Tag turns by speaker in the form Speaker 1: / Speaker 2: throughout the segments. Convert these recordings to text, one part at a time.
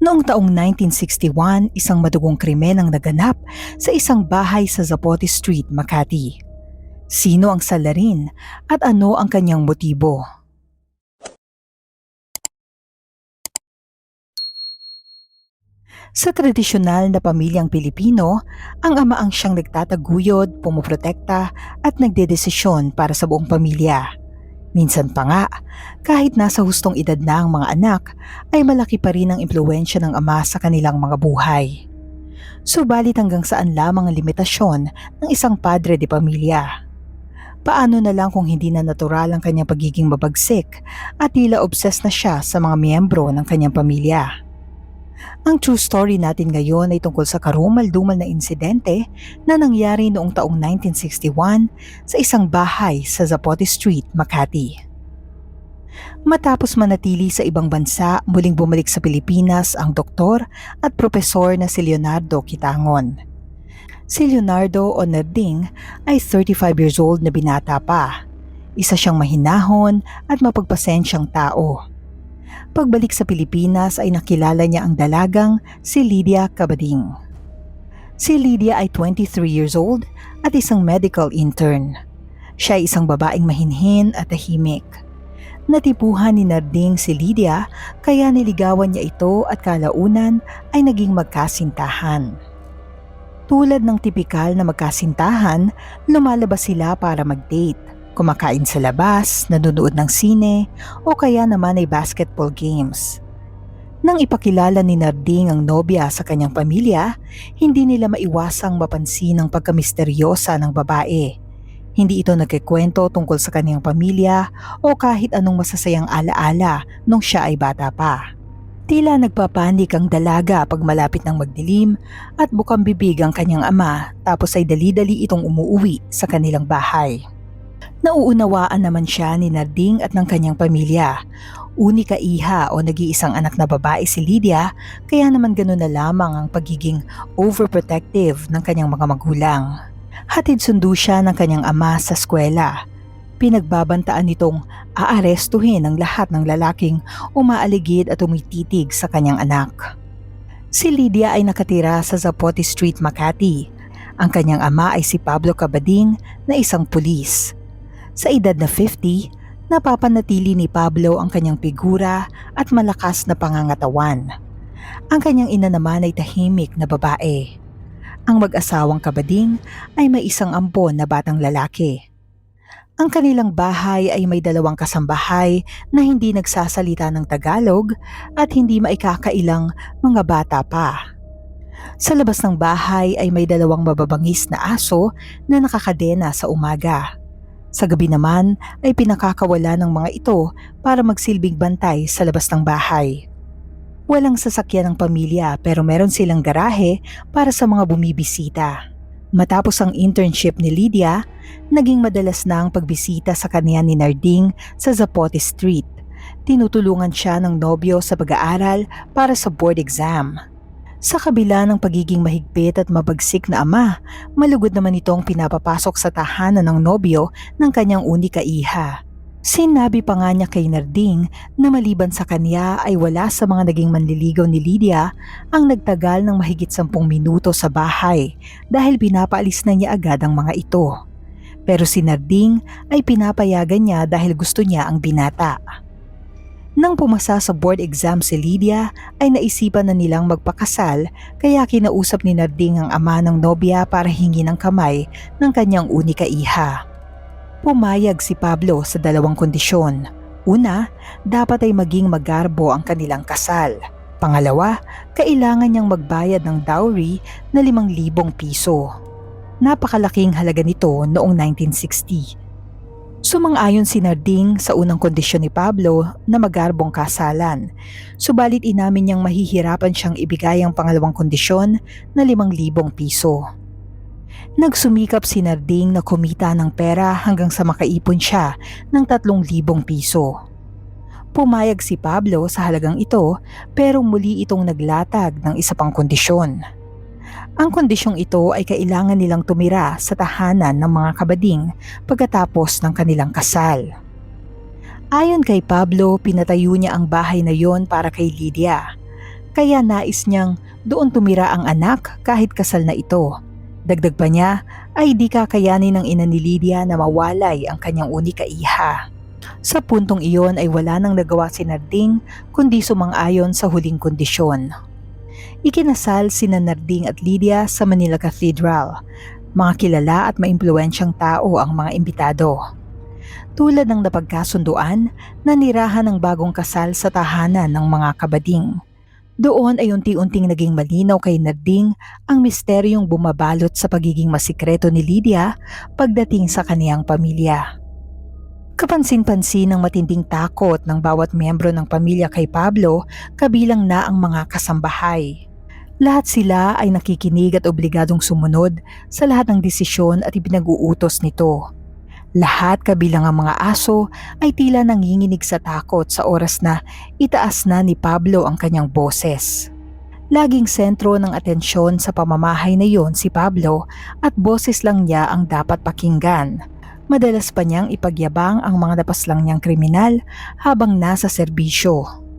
Speaker 1: Noong taong 1961, isang madugong krimen ang naganap sa isang bahay sa Zapote Street, Makati. Sino ang salarin at ano ang kanyang motibo? Sa tradisyonal na pamilyang Pilipino, ang ama ang siyang nagtataguyod, pumuprotekta at nagdedesisyon para sa buong pamilya. Minsan pa nga, kahit nasa hustong edad na ang mga anak, ay malaki pa rin ang impluensya ng ama sa kanilang mga buhay. Subalit hanggang saan lamang ang limitasyon ng isang padre de pamilya. Paano na lang kung hindi na natural ang kanyang pagiging mabagsik at tila obsessed na siya sa mga miyembro ng kanyang pamilya. Ang true story natin ngayon ay tungkol sa karumal-dumal na insidente na nangyari noong taong 1961 sa isang bahay sa Zapote Street, Makati. Matapos manatili sa ibang bansa, muling bumalik sa Pilipinas ang doktor at propesor na si Leonardo Kitangon. Si Leonardo o Nerding ay 35 years old na binata pa. Isa siyang mahinahon at mapagpasensyang tao. Pagbalik sa Pilipinas ay nakilala niya ang dalagang si Lydia Cabading. Si Lydia ay 23 years old at isang medical intern. Siya ay isang babaeng mahinhin at tahimik. Natipuhan ni Narding si Lydia kaya niligawan niya ito at kalaunan ay naging magkasintahan. Tulad ng tipikal na magkasintahan, lumalabas sila para mag-date kumakain sa labas, nanonood ng sine, o kaya naman ay basketball games. Nang ipakilala ni Narding ang nobya sa kanyang pamilya, hindi nila maiwasang mapansin ang pagkamisteryosa ng babae. Hindi ito nagkikwento tungkol sa kanyang pamilya o kahit anong masasayang alaala nung siya ay bata pa. Tila nagpapanik ang dalaga pag malapit ng magdilim at bukang bibig ang kanyang ama tapos ay dali-dali itong umuuwi sa kanilang bahay. Nauunawaan naman siya ni Narding at ng kanyang pamilya. Unika iha o nag-iisang anak na babae si Lydia kaya naman ganoon na lamang ang pagiging overprotective ng kanyang mga magulang. Hatid sundo siya ng kanyang ama sa eskwela. Pinagbabantaan nitong aarestuhin ang lahat ng lalaking umaaligid at umititig sa kanyang anak. Si Lydia ay nakatira sa Zapote Street, Makati. Ang kanyang ama ay si Pablo Cabading na isang pulis. Sa edad na 50, napapanatili ni Pablo ang kanyang figura at malakas na pangangatawan. Ang kanyang ina naman ay tahimik na babae. Ang mag-asawang kabading ay may isang ampon na batang lalaki. Ang kanilang bahay ay may dalawang kasambahay na hindi nagsasalita ng Tagalog at hindi maikakailang mga bata pa. Sa labas ng bahay ay may dalawang mababangis na aso na nakakadena sa umaga. Sa gabi naman ay pinakakawala ng mga ito para magsilbing bantay sa labas ng bahay. Walang sasakyan ng pamilya pero meron silang garahe para sa mga bumibisita. Matapos ang internship ni Lydia, naging madalas na ang pagbisita sa kanya ni Narding sa Zapote Street. Tinutulungan siya ng nobyo sa pag-aaral para sa board exam. Sa kabila ng pagiging mahigpit at mabagsik na ama, malugod naman itong pinapapasok sa tahanan ng nobyo ng kanyang unika iha. Sinabi pa nga niya kay Narding na maliban sa kanya ay wala sa mga naging manliligaw ni Lydia ang nagtagal ng mahigit sampung minuto sa bahay dahil pinapaalis na niya agad ang mga ito. Pero si Narding ay pinapayagan niya dahil gusto niya ang binata. Nang pumasa sa board exam si Lydia ay naisipan na nilang magpakasal kaya kinausap ni Narding ang ama ng nobya para hingi ng kamay ng kanyang unika iha. Pumayag si Pablo sa dalawang kondisyon. Una, dapat ay maging magarbo ang kanilang kasal. Pangalawa, kailangan niyang magbayad ng dowry na 5,000 piso. Napakalaking halaga nito noong 1960 Sumang-ayon si Narding sa unang kondisyon ni Pablo na magarbong kasalan, subalit inamin niyang mahihirapan siyang ibigay ang pangalawang kondisyon na 5,000 piso. Nagsumikap si Narding na kumita ng pera hanggang sa makaipon siya ng 3,000 piso. Pumayag si Pablo sa halagang ito pero muli itong naglatag ng isa pang kondisyon. Ang kondisyong ito ay kailangan nilang tumira sa tahanan ng mga kabading pagkatapos ng kanilang kasal. Ayon kay Pablo, pinatayo niya ang bahay na yon para kay Lydia. Kaya nais niyang doon tumira ang anak kahit kasal na ito. Dagdag pa niya ay di kakayanin ng ina ni Lydia na mawalay ang kanyang unika iha. Sa puntong iyon ay wala nang nagawa si Narding kundi sumang-ayon sa huling kondisyon. Ikinasal si Narding at Lydia sa Manila Cathedral. Mga kilala at maimpluwensyang tao ang mga imbitado. Tulad ng napagkasunduan, nanirahan ng bagong kasal sa tahanan ng mga kabading. Doon ay unti-unting naging malinaw kay Narding ang misteryong bumabalot sa pagiging masikreto ni Lydia pagdating sa kaniyang pamilya. Kapansin-pansin ng matinding takot ng bawat miyembro ng pamilya kay Pablo kabilang na ang mga kasambahay. Lahat sila ay nakikinig at obligadong sumunod sa lahat ng desisyon at ipinag-uutos nito. Lahat kabilang ang mga aso ay tila nanginginig sa takot sa oras na itaas na ni Pablo ang kanyang boses. Laging sentro ng atensyon sa pamamahay na yon si Pablo at boses lang niya ang dapat pakinggan. Madalas pa niyang ipagyabang ang mga napaslang niyang kriminal habang nasa serbisyo.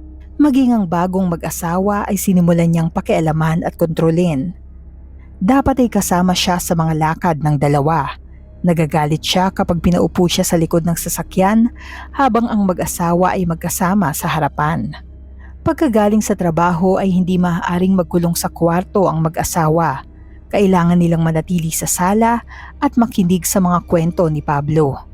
Speaker 1: Maging ang bagong mag-asawa ay sinimulan niyang pakialaman at kontrolin. Dapat ay kasama siya sa mga lakad ng dalawa. Nagagalit siya kapag pinaupo siya sa likod ng sasakyan habang ang mag-asawa ay magkasama sa harapan. Pagkagaling sa trabaho ay hindi maaaring magkulong sa kwarto ang mag-asawa. Kailangan nilang manatili sa sala at makinig sa mga kwento ni Pablo.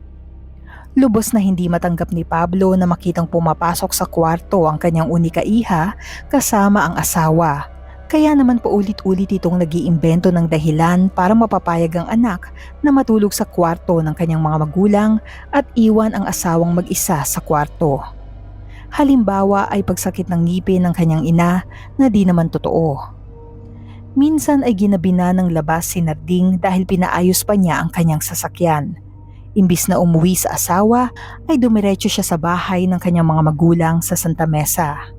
Speaker 1: Lubos na hindi matanggap ni Pablo na makitang pumapasok sa kwarto ang kanyang unika iha kasama ang asawa. Kaya naman paulit-ulit itong nag-iimbento ng dahilan para mapapayag ang anak na matulog sa kwarto ng kanyang mga magulang at iwan ang asawang mag-isa sa kwarto. Halimbawa ay pagsakit ng ngipin ng kanyang ina na di naman totoo. Minsan ay ginabi na ng labas si Narding dahil pinaayos pa niya ang kanyang sasakyan. Imbis na umuwi sa asawa, ay dumiretso siya sa bahay ng kanyang mga magulang sa Santa Mesa.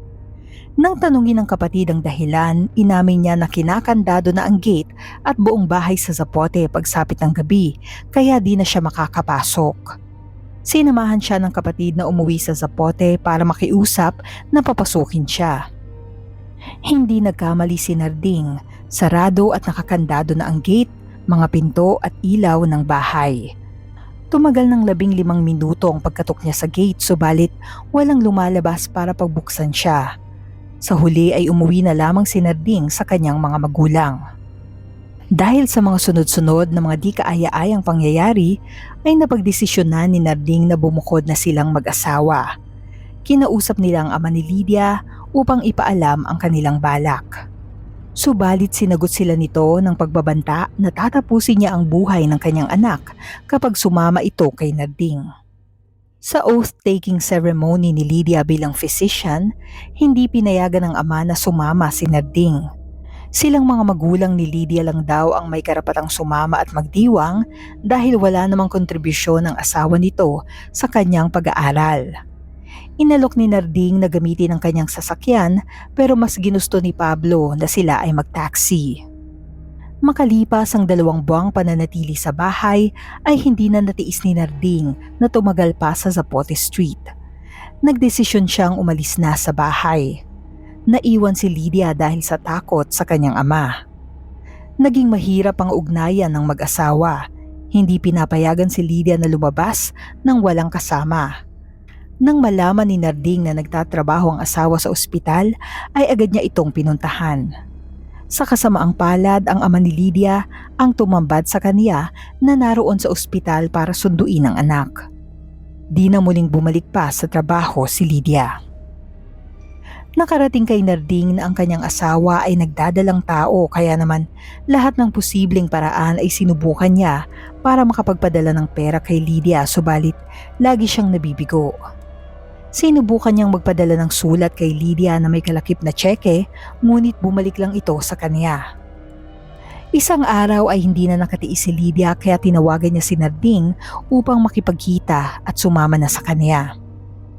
Speaker 1: Nang tanungin ng kapatid ang dahilan, inamin niya na kinakandado na ang gate at buong bahay sa Zapote pagsapit ng gabi, kaya di na siya makakapasok. Sinamahan siya ng kapatid na umuwi sa Zapote para makiusap na papasukin siya. Hindi nagkamali si Narding Sarado at nakakandado na ang gate, mga pinto at ilaw ng bahay. Tumagal ng labing limang minuto ang pagkatok niya sa gate subalit walang lumalabas para pagbuksan siya. Sa huli ay umuwi na lamang si Narding sa kanyang mga magulang. Dahil sa mga sunod-sunod na mga di kaaya-ayang pangyayari, ay napagdesisyon na ni Narding na bumukod na silang mag-asawa. Kinausap nila ang ama ni Lydia upang ipaalam ang kanilang balak. Subalit sinagot sila nito ng pagbabanta na tatapusin niya ang buhay ng kanyang anak kapag sumama ito kay Narding. Sa oath-taking ceremony ni Lydia bilang physician, hindi pinayagan ng ama na sumama si Narding. Silang mga magulang ni Lydia lang daw ang may karapatang sumama at magdiwang dahil wala namang kontribusyon ng asawa nito sa kanyang pag-aaral. Inalok ni Narding na gamitin ang kanyang sasakyan pero mas ginusto ni Pablo na sila ay magtaksi. Makalipas ang dalawang buwang pananatili sa bahay ay hindi na natiis ni Narding na tumagal pa sa Zapote Street. Nagdesisyon siyang umalis na sa bahay. Naiwan si Lydia dahil sa takot sa kanyang ama. Naging mahirap ang ugnayan ng mag-asawa. Hindi pinapayagan si Lydia na lumabas nang walang kasama. Nang malaman ni Narding na nagtatrabaho ang asawa sa ospital, ay agad niya itong pinuntahan. Sa kasamaang palad, ang ama ni Lydia ang tumambad sa kaniya na naroon sa ospital para sunduin ang anak. Di na muling bumalik pa sa trabaho si Lydia. Nakarating kay Narding na ang kanyang asawa ay nagdadalang tao kaya naman lahat ng posibleng paraan ay sinubukan niya para makapagpadala ng pera kay Lydia subalit lagi siyang nabibigo. Sinubukan niyang magpadala ng sulat kay Lydia na may kalakip na tseke ngunit bumalik lang ito sa kanya. Isang araw ay hindi na nakatiis si Lydia kaya tinawagan niya si Narding upang makipagkita at sumama na sa kanya.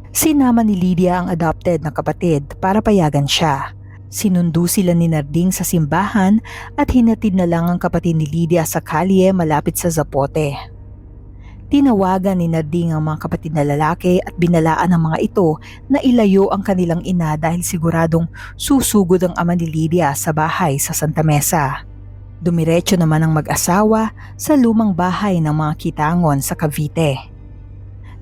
Speaker 1: Sinama ni Lydia ang adopted na kapatid para payagan siya. Sinundo sila ni Narding sa simbahan at hinatid na lang ang kapatid ni Lydia sa kalye malapit sa Zapote. Tinawagan ni Nading ang mga kapatid na lalaki at binalaan ng mga ito na ilayo ang kanilang ina dahil siguradong susugod ang ama ni Lydia sa bahay sa Santa Mesa. Dumiretso naman ang mag-asawa sa lumang bahay ng mga kitangon sa Cavite.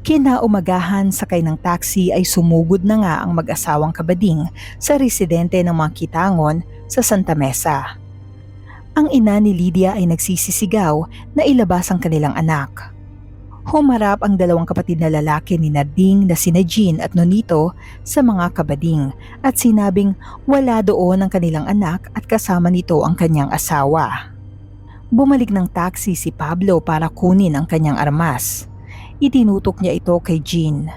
Speaker 1: Kinaumagahan sakay ng taxi ay sumugod na nga ang mag-asawang kabading sa residente ng mga kitangon sa Santa Mesa. Ang ina ni Lydia ay nagsisisigaw na ilabas ang kanilang anak. Humarap ang dalawang kapatid na lalaki ni Nading na sina Jean at Nonito sa mga kabading at sinabing wala doon ang kanilang anak at kasama nito ang kanyang asawa. Bumalik ng taxi si Pablo para kunin ang kanyang armas. Itinutok niya ito kay Jean.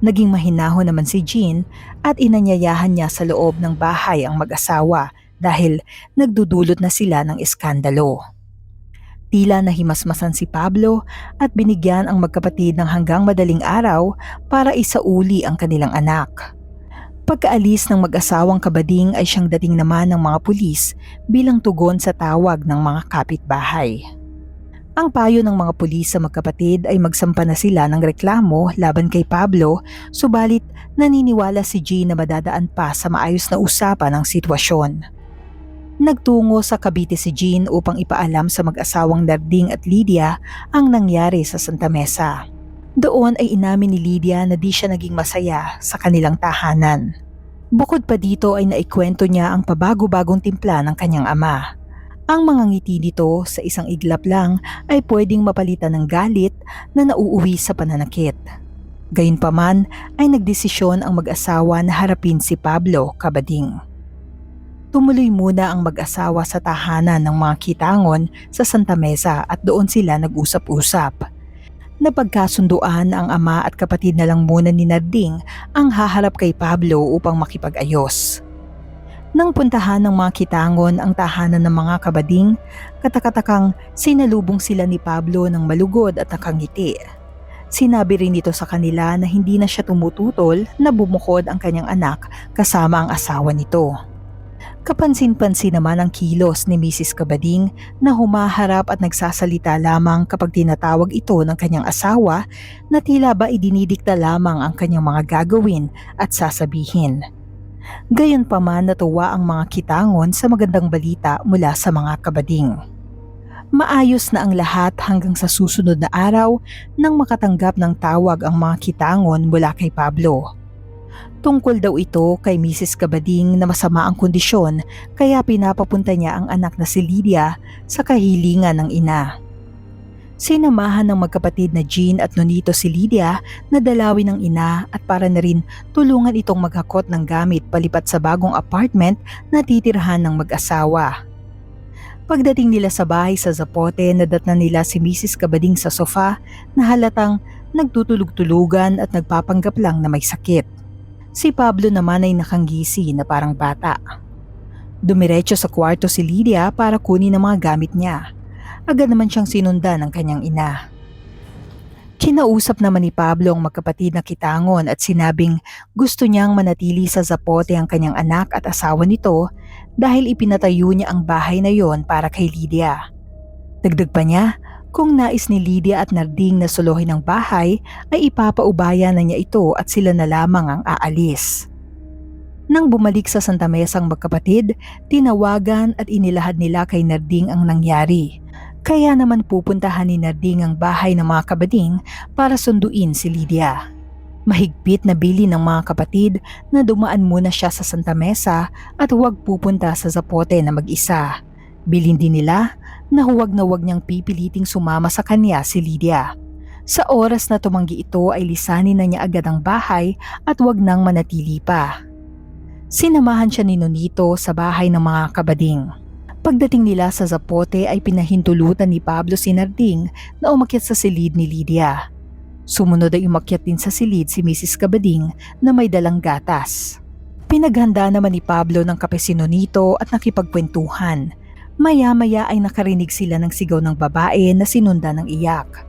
Speaker 1: Naging mahinahon naman si Jean at inanyayahan niya sa loob ng bahay ang mag-asawa dahil nagdudulot na sila ng iskandalo. Tila nahimasmasan si Pablo at binigyan ang magkapatid ng hanggang madaling araw para isauli ang kanilang anak. Pagkaalis ng mag-asawang kabading ay siyang dating naman ng mga pulis bilang tugon sa tawag ng mga kapitbahay. Ang payo ng mga pulis sa magkapatid ay magsampa na sila ng reklamo laban kay Pablo subalit naniniwala si G na madadaan pa sa maayos na usapan ang sitwasyon. Nagtungo sa Cavite si Jean upang ipaalam sa mag-asawang Darding at Lydia ang nangyari sa Santa Mesa. Doon ay inamin ni Lydia na di siya naging masaya sa kanilang tahanan. Bukod pa dito ay naikwento niya ang pabago-bagong timpla ng kanyang ama. Ang mga ngiti nito sa isang iglap lang ay pwedeng mapalitan ng galit na nauuwi sa pananakit. Gayunpaman ay nagdesisyon ang mag-asawa na harapin si Pablo Kabading. Tumuloy muna ang mag-asawa sa tahanan ng mga kitangon sa Santa Mesa at doon sila nag-usap-usap. Napagkasunduan ang ama at kapatid na lang muna ni Narding ang haharap kay Pablo upang makipag-ayos. Nang puntahan ng mga kitangon ang tahanan ng mga kabading, katakatakang sinalubong sila ni Pablo ng malugod at nakangiti. Sinabi rin nito sa kanila na hindi na siya tumututol na bumukod ang kanyang anak kasama ang asawa nito. Kapansin-pansin naman ang kilos ni Mrs. Kabading na humaharap at nagsasalita lamang kapag tinatawag ito ng kanyang asawa na tila ba idinidikta lamang ang kanyang mga gagawin at sasabihin. Gayon pa man natuwa ang mga kitangon sa magandang balita mula sa mga kabading. Maayos na ang lahat hanggang sa susunod na araw nang makatanggap ng tawag ang mga kitangon mula kay Pablo. Tungkol daw ito kay Mrs. Kabading na masama ang kondisyon kaya pinapapunta niya ang anak na si Lydia sa kahilingan ng ina. Sinamahan ng magkapatid na Jean at Nonito si Lydia na dalawin ng ina at para na rin tulungan itong maghakot ng gamit palipat sa bagong apartment na titirhan ng mag-asawa. Pagdating nila sa bahay sa Zapote, nadatnan nila si Mrs. Kabading sa sofa na halatang nagtutulog-tulugan at nagpapanggap lang na may sakit. Si Pablo naman ay nakanggisi na parang bata. Dumiretso sa kwarto si Lydia para kunin ang mga gamit niya. Agad naman siyang sinundan ng kanyang ina. Kinausap naman ni Pablo ang magkapatid na kitangon at sinabing gusto niyang manatili sa Zapote ang kanyang anak at asawa nito dahil ipinatayo niya ang bahay na yon para kay Lydia. Dagdag pa niya, kung nais ni Lydia at Narding na suluhin ang bahay ay ipapaubaya na niya ito at sila na lamang ang aalis. Nang bumalik sa Santa Mesa ang magkapatid, tinawagan at inilahad nila kay Narding ang nangyari. Kaya naman pupuntahan ni Narding ang bahay ng mga kabading para sunduin si Lydia. Mahigpit na bili ng mga kapatid na dumaan muna siya sa Santa Mesa at huwag pupunta sa Zapote na mag-isa. Bilin din nila na huwag na huwag niyang pipiliting sumama sa kanya si Lydia. Sa oras na tumanggi ito ay lisanin na niya agad ang bahay at huwag nang manatili pa. Sinamahan siya ni Nonito sa bahay ng mga kabading. Pagdating nila sa Zapote ay pinahintulutan ni Pablo si Narding na umakyat sa silid ni Lydia. Sumunod ay umakyat din sa silid si Mrs. Kabading na may dalang gatas. Pinaghanda naman ni Pablo ng kape si Nonito at nakipagkwentuhan Maya-maya ay nakarinig sila ng sigaw ng babae na sinunda ng iyak.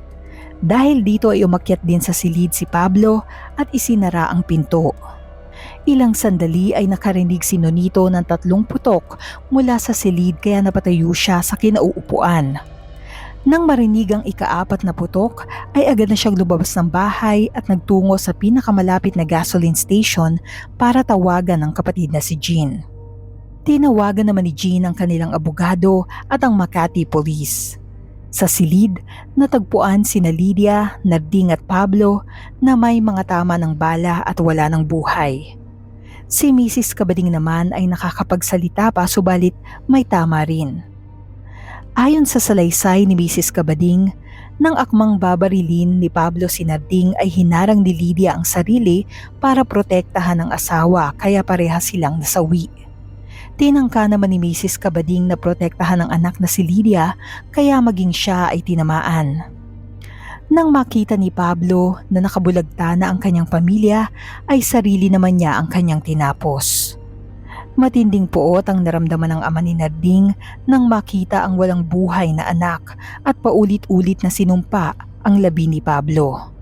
Speaker 1: Dahil dito ay umakyat din sa silid si Pablo at isinara ang pinto. Ilang sandali ay nakarinig si Nonito ng tatlong putok mula sa silid kaya napatayo siya sa kinauupuan. Nang marinig ang ikaapat na putok, ay agad na siyang lumabas ng bahay at nagtungo sa pinakamalapit na gasoline station para tawagan ang kapatid na si Jean. Tinawagan naman ni Jean ang kanilang abogado at ang Makati Police. Sa silid, natagpuan sina Lydia, Narding at Pablo na may mga tama ng bala at wala ng buhay. Si Mrs. Kabading naman ay nakakapagsalita pa subalit may tama rin. Ayon sa salaysay ni Mrs. Kabading, nang akmang babarilin ni Pablo Sinarding ay hinarang ni Lydia ang sarili para protektahan ang asawa kaya pareha silang nasawi. Tinangka naman ni Mrs. Kabading na protektahan ang anak na si Lydia kaya maging siya ay tinamaan. Nang makita ni Pablo na nakabulagta na ang kanyang pamilya ay sarili naman niya ang kanyang tinapos. Matinding poot ang naramdaman ng ama ni Narding nang makita ang walang buhay na anak at paulit-ulit na sinumpa ang labi ni Pablo.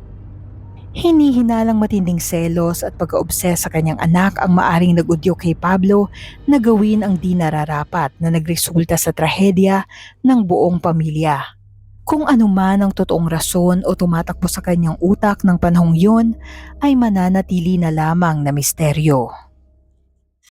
Speaker 1: Hinihinalang matinding selos at pag-obses sa kanyang anak ang maaring nag-udyo kay Pablo na gawin ang di nararapat na nagresulta sa trahedya ng buong pamilya. Kung ano man ang totoong rason o tumatakbo sa kanyang utak ng panahong yun ay mananatili na lamang na misteryo.